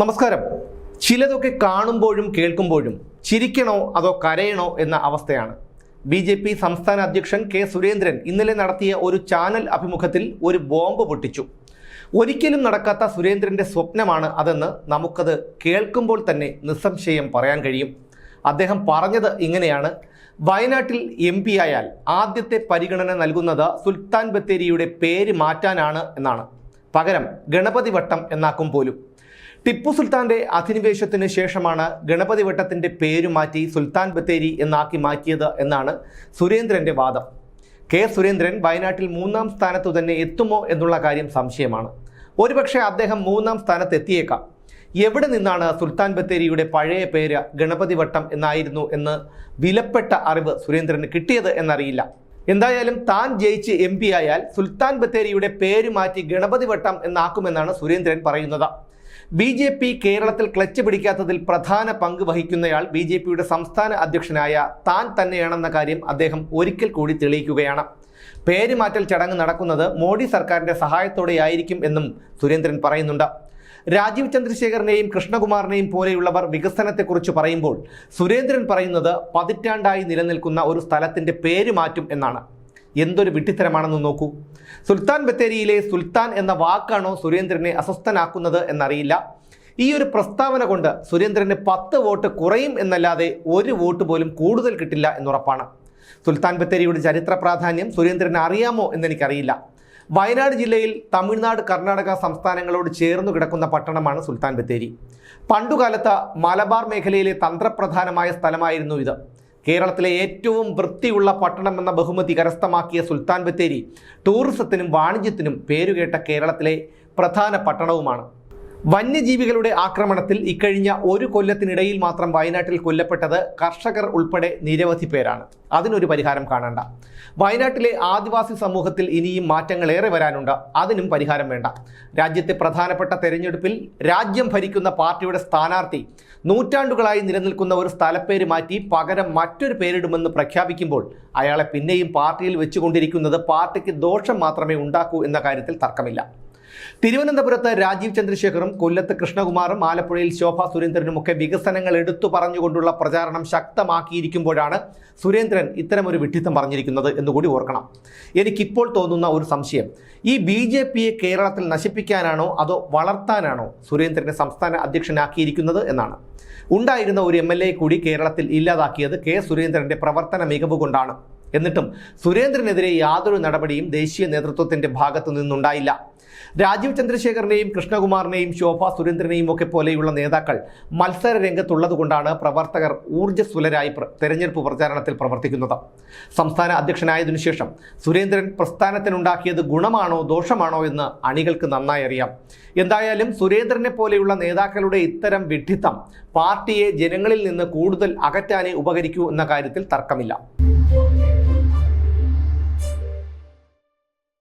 നമസ്കാരം. ചിലതൊക്കെ കാണുമ്പോഴും കേൾക്കുമ്പോഴും ചിരിക്കണോ അതോ കരയണോ എന്ന അവസ്ഥയാണ്. ബി ജെ പി സംസ്ഥാന അധ്യക്ഷൻ കെ സുരേന്ദ്രൻ ഇന്നലെ നടത്തിയ ഒരു ചാനൽ അഭിമുഖത്തിൽ ഒരു ബോംബ് പൊട്ടിച്ചു. ഒരിക്കലും നടക്കാത്ത സുരേന്ദ്രന്റെ സ്വപ്നമാണ് അതെന്ന് നമുക്കത് കേൾക്കുമ്പോൾ തന്നെ നിസ്സംശയം പറയാൻ കഴിയും. അദ്ദേഹം പറഞ്ഞത് ഇങ്ങനെയാണ്. വയനാട്ടിൽ എം പി ആയാൽ ആദ്യത്തെ പരിഗണന നൽകുന്നത് സുൽത്താൻ ബത്തേരിയുടെ പേര് മാറ്റാനാണ് എന്നാണ്. പകരം ഗണപതി വട്ടം എന്നാക്കും പോലും. ടിപ്പു സുൽത്താന്റെ അധിനിവേശത്തിന് ശേഷമാണ് ഗണപതി വട്ടത്തിന്റെ പേര് മാറ്റി സുൽത്താൻ ബത്തേരി എന്നാക്കി മാറ്റിയത് എന്നാണ് സുരേന്ദ്രന്റെ വാദം. കെ സുരേന്ദ്രൻ വയനാട്ടിൽ മൂന്നാം സ്ഥാനത്തു തന്നെ എത്തുമോ എന്നുള്ള കാര്യം സംശയമാണ്. ഒരുപക്ഷെ അദ്ദേഹം മൂന്നാം സ്ഥാനത്ത് എത്തിയേക്കാം എവിടെ നിന്നാണ് സുൽത്താൻ ബത്തേരിയുടെ പഴയ പേര് ഗണപതി വട്ടം എന്നായിരുന്നു എന്ന് വിലപ്പെട്ട അറിവ് സുരേന്ദ്രന് കിട്ടിയത് എന്നറിയില്ല. എന്തായാലും താൻ ജയിച്ച് എം ആയാൽ സുൽത്താൻ ബത്തേരിയുടെ പേര് മാറ്റി ഗണപതി വട്ടം എന്നാക്കുമെന്നാണ് സുരേന്ദ്രൻ പറയുന്നത്. ബി ജെ പി കേരളത്തിൽ ക്ലച്ച് പിടിക്കാത്തതിൽ പ്രധാന പങ്ക് വഹിക്കുന്നയാൾ ബി ജെ പിയുടെ സംസ്ഥാന അധ്യക്ഷനായ താൻ തന്നെയാണെന്ന കാര്യം അദ്ദേഹം ഒരിക്കൽ കൂടി തെളിയിക്കുകയാണ്. പേരുമാറ്റൽ ചടങ്ങ് നടക്കുന്നത് മോഡി സർക്കാരിന്റെ സഹായത്തോടെയായിരിക്കും എന്നും സുരേന്ദ്രൻ പറയുന്നുണ്ട്. രാജീവ് ചന്ദ്രശേഖരനെയും കൃഷ്ണകുമാറിനെയും പോലെയുള്ളവർ വികസനത്തെക്കുറിച്ച് പറയുമ്പോൾ സുരേന്ദ്രൻ പറയുന്നത് പതിറ്റാണ്ടായി നിലനിൽക്കുന്ന ഒരു സ്ഥലത്തിന്റെ പേര് മാറ്റും എന്നാണ്. എന്തൊരു വിട്ടിത്തരമാണെന്ന് നോക്കൂ. സുൽത്താൻ ബത്തേരിയിലെ സുൽത്താൻ എന്ന വാക്കാണോ സുരേന്ദ്രനെ അസ്വസ്ഥനാക്കുന്നത് എന്നറിയില്ല. ഈ ഒരു പ്രസ്താവന കൊണ്ട് സുരേന്ദ്രന് പത്ത് വോട്ട് കുറയും എന്നല്ലാതെ ഒരു വോട്ട് പോലും കൂടുതൽ കിട്ടില്ല എന്നുറപ്പാണ്. സുൽത്താൻ ബത്തേരിയുടെ ചരിത്ര പ്രാധാന്യം സുരേന്ദ്രന് അറിയാമോ എന്നെനിക്കറിയില്ല. വയനാട് ജില്ലയിൽ തമിഴ്നാട് കർണാടക സംസ്ഥാനങ്ങളോട് ചേർന്നു കിടക്കുന്ന പട്ടണമാണ് സുൽത്താൻ ബത്തേരി. പണ്ടുകാലത്ത് മലബാർ മേഖലയിലെ തന്ത്രപ്രധാനമായ സ്ഥലമായിരുന്നു ഇത്. കേരളത്തിലെ ഏറ്റവും വൃത്തിയുള്ള പട്ടണം എന്ന ബഹുമതി കരസ്ഥമാക്കിയ സുൽത്താൻ ബത്തേരി ടൂറിസത്തിനും വാണിജ്യത്തിനും പേരുകേട്ട കേരളത്തിലെ പ്രധാന പട്ടണവുമാണ്. വന്യജീവികളുടെ ആക്രമണത്തിൽ ഇക്കഴിഞ്ഞ ഒരു കൊല്ലത്തിനിടയിൽ മാത്രം വയനാട്ടിൽ കൊല്ലപ്പെട്ടത് കർഷകർ ഉൾപ്പെടെ നിരവധി പേരാണ്. അതിനൊരു പരിഹാരം കാണണ്ട. വയനാട്ടിലെ ആദിവാസി സമൂഹത്തിൽ ഇനിയും മാറ്റങ്ങൾ ഏറെ വരാനുണ്ട്. അതിനും പരിഹാരം വേണ്ട. രാജ്യത്തെ പ്രധാനപ്പെട്ട തെരഞ്ഞെടുപ്പിൽ രാജ്യം ഭരിക്കുന്ന പാർട്ടിയുടെ സ്ഥാനാർത്ഥി നൂറ്റാണ്ടുകളായി നിലനിൽക്കുന്ന ഒരു സ്ഥലപ്പേര് മാറ്റി പകരം മറ്റൊരു പേരിടുമെന്ന് പ്രഖ്യാപിക്കുമ്പോൾ അയാളെ പിന്നെയും പാർട്ടിയിൽ വെച്ചുകൊണ്ടിരിക്കുന്നത് പാർട്ടിക്ക് ദോഷം മാത്രമേ ഉണ്ടാക്കൂ എന്ന കാര്യത്തിൽ തർക്കമില്ല. തിരുവനന്തപുരത്ത് രാജീവ് ചന്ദ്രശേഖറും കൊല്ലത്ത് കൃഷ്ണകുമാറും ആലപ്പുഴയിൽ ശോഭ സുരേന്ദ്രനും ഒക്കെ വികസനങ്ങൾ എടുത്തു പറഞ്ഞുകൊണ്ടുള്ള പ്രചാരണം ശക്തമാക്കിയിരിക്കുമ്പോഴാണ് സുരേന്ദ്രൻ ഇത്തരമൊരു വിഡ്ഢിത്തം പറഞ്ഞിരിക്കുന്നത് എന്നുകൂടി ഓർക്കണം. എനിക്കിപ്പോൾ തോന്നുന്ന ഒരു സംശയം. ഈ ബി ജെ പിയെ കേരളത്തിൽ നശിപ്പിക്കാനാണോ അതോ വളർത്താനാണോ സുരേന്ദ്രനെ സംസ്ഥാന അധ്യക്ഷനാക്കിയിരിക്കുന്നത് എന്നാണ്. ഉണ്ടായിരുന്ന ഒരു എ കൂടി കേരളത്തിൽ ഇല്ലാതാക്കിയത് കെ സുരേന്ദ്രന്റെ പ്രവർത്തന മികവ് കൊണ്ടാണ്. എന്നിട്ടും സുരേന്ദ്രനെതിരെ യാതൊരു നടപടിയും ദേശീയ നേതൃത്വത്തിന്റെ ഭാഗത്തു നിന്നുണ്ടായില്ല. രാജീവ് ചന്ദ്രശേഖറിനെയും കൃഷ്ണകുമാറിനെയും ശോഭ സുരേന്ദ്രനെയും ഒക്കെ പോലെയുള്ള നേതാക്കൾ മത്സര രംഗത്തുള്ളതുകൊണ്ടാണ് പ്രവർത്തകർ ഊർജസ്വലരായി തെരഞ്ഞെടുപ്പ് പ്രചാരണത്തിൽ പ്രവർത്തിക്കുന്നത്. സംസ്ഥാന അധ്യക്ഷനായതിനു ശേഷം സുരേന്ദ്രൻ പ്രസ്ഥാനത്തിനുണ്ടാക്കിയത് ഗുണമാണോ ദോഷമാണോ എന്ന് അണികൾക്ക് നന്നായി അറിയാം. എന്തായാലും സുരേന്ദ്രനെ പോലെയുള്ള നേതാക്കളുടെ ഇത്തരം വിഡ്ഢിത്തം പാർട്ടിയെ ജനങ്ങളിൽ നിന്ന് കൂടുതൽ അകറ്റാനേ ഉപകരിക്കൂ എന്ന കാര്യത്തിൽ തർക്കമില്ല.